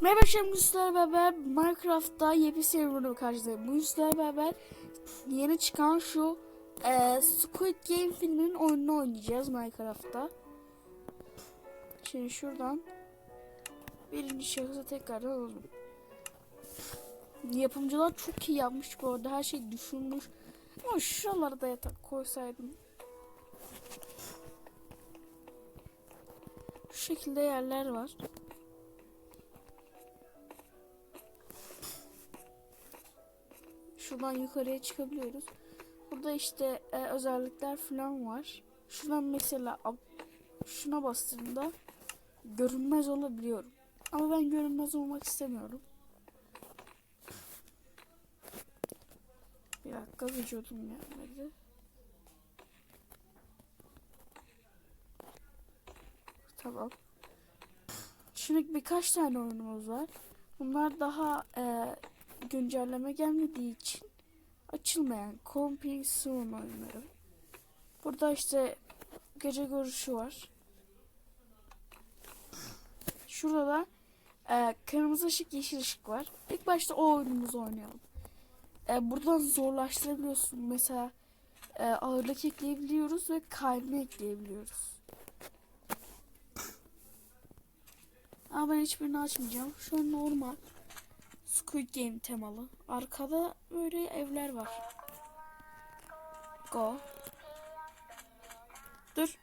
Merhaba şimdi sizlerle beraber Minecraft'ta yeni serverına karşınızdayım. Bu sizlerle beraber yeni çıkan şu e, Squid Game filminin oyununu oynayacağız Minecraft'ta. Şimdi şuradan birinci şahısa tekrardan alalım. Yapımcılar çok iyi yapmış bu arada her şey düşünmüş. Ama şuralara da yatak koysaydım. Şu şekilde yerler var. Şuradan yukarıya çıkabiliyoruz. Burada işte e, özellikler falan var. Şuradan mesela şuna bastığımda görünmez olabiliyorum. Ama ben görünmez olmak istemiyorum. Bir dakika vücudum gelmedi. Tamam. Şimdi birkaç tane oyunumuz var. Bunlar daha e, güncelleme gelmediği için açılmayan Coming Soon oyunları. Burada işte gece görüşü var. Şurada da e, kırmızı ışık yeşil ışık var. İlk başta o oyunumuzu oynayalım. E, buradan zorlaştırabiliyorsun. Mesela e, ağırlık ekleyebiliyoruz ve kayma ekleyebiliyoruz. Ama ben hiçbirini açmayacağım. Şu an normal. Squid Game temalı. Arkada böyle evler var. Go. Dur.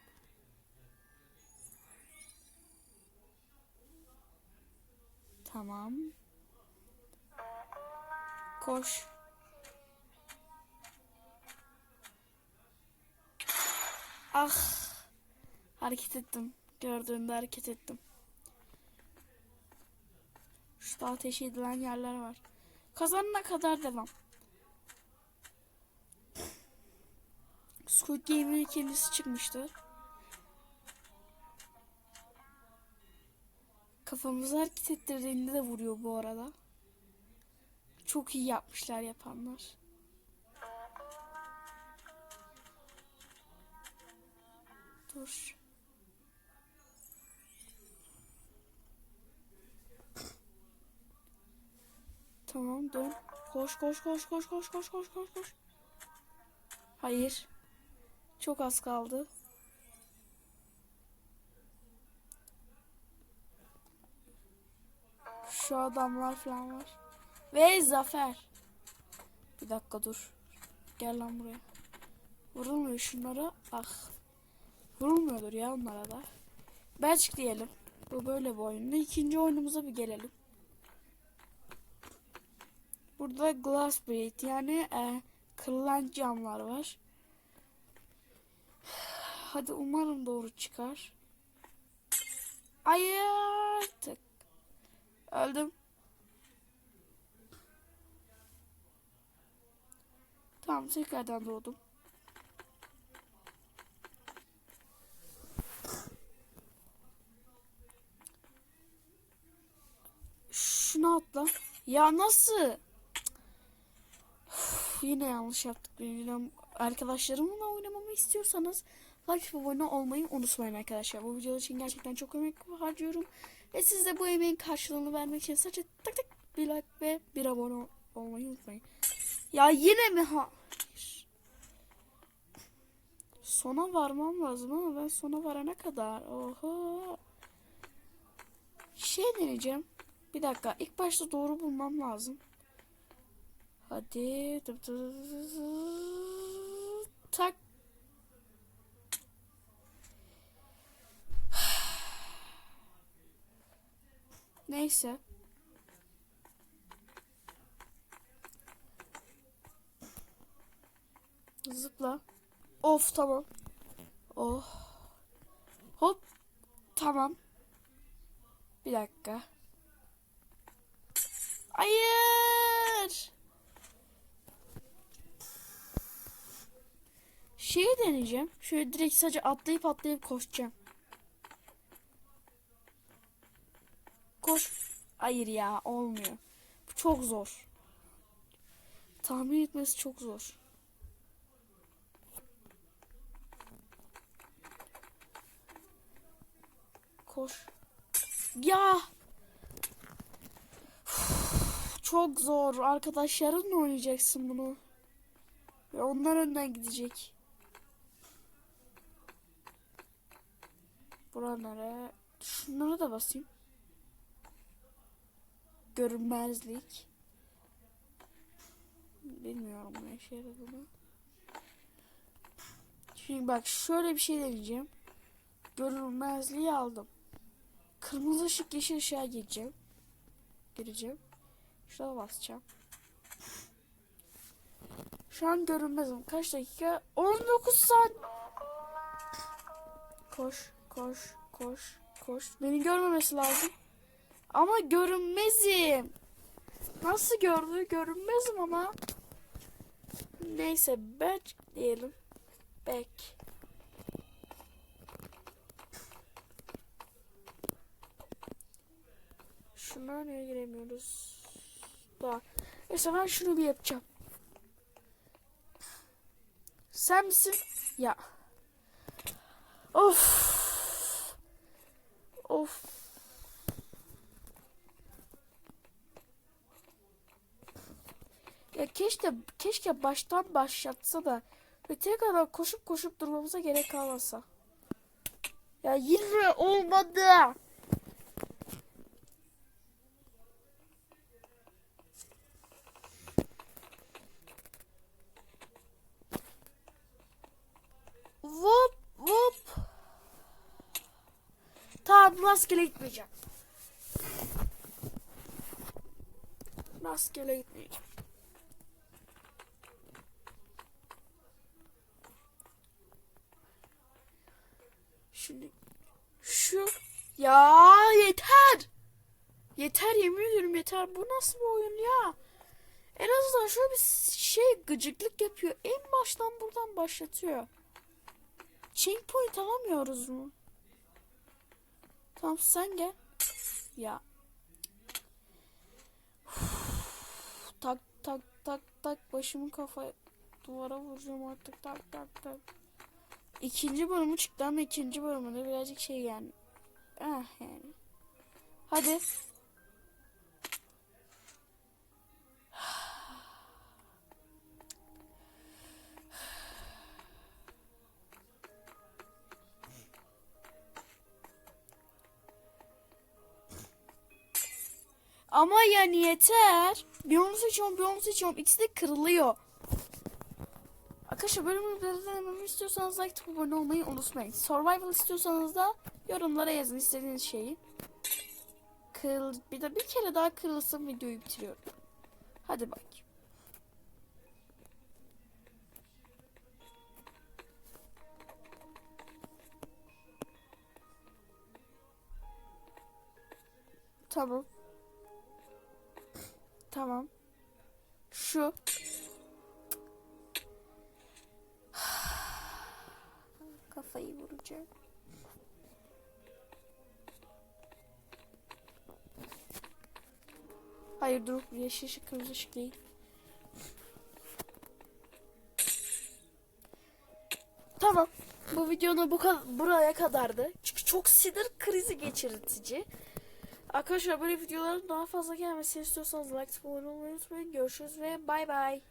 Tamam. Koş. Ah. Hareket ettim. Gördüğünde hareket ettim. Şurada ateş edilen yerler var. Kazanana kadar devam. Squid Game'in kendisi çıkmıştı. Kafamızı hareket ettirdiğinde de vuruyor bu arada. Çok iyi yapmışlar yapanlar. Dur. Tamam dön. Koş koş koş koş koş koş koş koş koş. Hayır. Çok az kaldı. Şu adamlar falan var. Ve zafer. Bir dakika dur. Gel lan buraya. Vurulmuyor şunlara. Ah. Vurulmuyordur ya onlara da. Belçik diyelim. Bu böyle bir oyunda. İkinci oyunumuza bir gelelim. Burada glass plate yani e, kırılan camlar var. Hadi umarım doğru çıkar. Tık. Öldüm. Tamam tekrardan doğdum. Şuna atla. Ya nasıl? Yine yanlış yaptık. Arkadaşlarımla oynamamı istiyorsanız like ve abone olmayı unutmayın arkadaşlar. Bu video için gerçekten çok emek harcıyorum. Ve siz de bu emeğin karşılığını vermek için sadece tık tık bir like ve bir abone olmayı unutmayın. Ya yine mi ha? Sona varmam lazım ama ben sona varana kadar. Oho. Şey deneyeceğim. Bir dakika. İlk başta doğru bulmam lazım. Hadi. Tak. Neyse. Zıpla. Of tamam. Oh. Hop. Tamam. Bir dakika. Hayır. Şeyi deneyeceğim. Şöyle direkt sadece atlayıp atlayıp koşacağım. Koş. Hayır ya olmuyor. Bu çok zor. Tahmin etmesi çok zor. Koş. Ya. çok zor. Arkadaşlarınla oynayacaksın bunu. Ve onlar önden gidecek. Buralara şunlara da basayım. Görünmezlik. Bilmiyorum ne işe yaradığını. Şimdi bak şöyle bir şey deneyeceğim. Görünmezliği aldım. Kırmızı ışık yeşil ışığa gireceğim. Gireceğim. Şuna basacağım. Şu an görünmezim. Kaç dakika? 19 saat. Koş, koş, koş, koş. Beni görmemesi lazım. Ama görünmezim. Nasıl gördü? Görünmezim ama. Neyse back diyelim. Back. Şuna niye giremiyoruz? Daha. Neyse ben şunu bir yapacağım. Sen misin? Ya. Of. Of. Ya keşke keşke baştan başlatsa da ve tekrar koşup koşup durmamıza gerek kalmasa. Ya yine olmadı. Vop Tamam rastgele gitmeyeceğim. Rastgele gitmeyeceğim. Şimdi şu ya yeter. Yeter yemin ediyorum yeter. Bu nasıl bir oyun ya? En azından şöyle bir şey gıcıklık yapıyor. En baştan buradan başlatıyor. Checkpoint alamıyoruz mu? Tamam sen gel. Ya. Uf, tak tak tak tak başımı kafa duvara vuracağım artık tak tak tak. İkinci bölümü çıktı ama ikinci bölümünde birazcık şey yani. Ah yani. Hadi. Ama yani yeter. Bir onu seçiyorum, bir onu seçiyorum. İkisi de kırılıyor. Arkadaşlar bölümü denememi istiyorsanız like atıp abone olmayı unutmayın. Survival istiyorsanız da yorumlara yazın istediğiniz şeyi. Kırıl bir de bir kere daha kırılsın videoyu bitiriyorum. Hadi bak. Tamam. Tamam. Şu. Kafayı vuracağım. Hayır dur yeşil ışık kırmızı ışık değil. Tamam. Bu videonun bu buraya kadardı. Çünkü çok sinir krizi geçirtici. Arkadaşlar böyle videoların daha fazla gelmesini istiyorsanız like, olmayı unutmayın. Görüşürüz ve bay bay.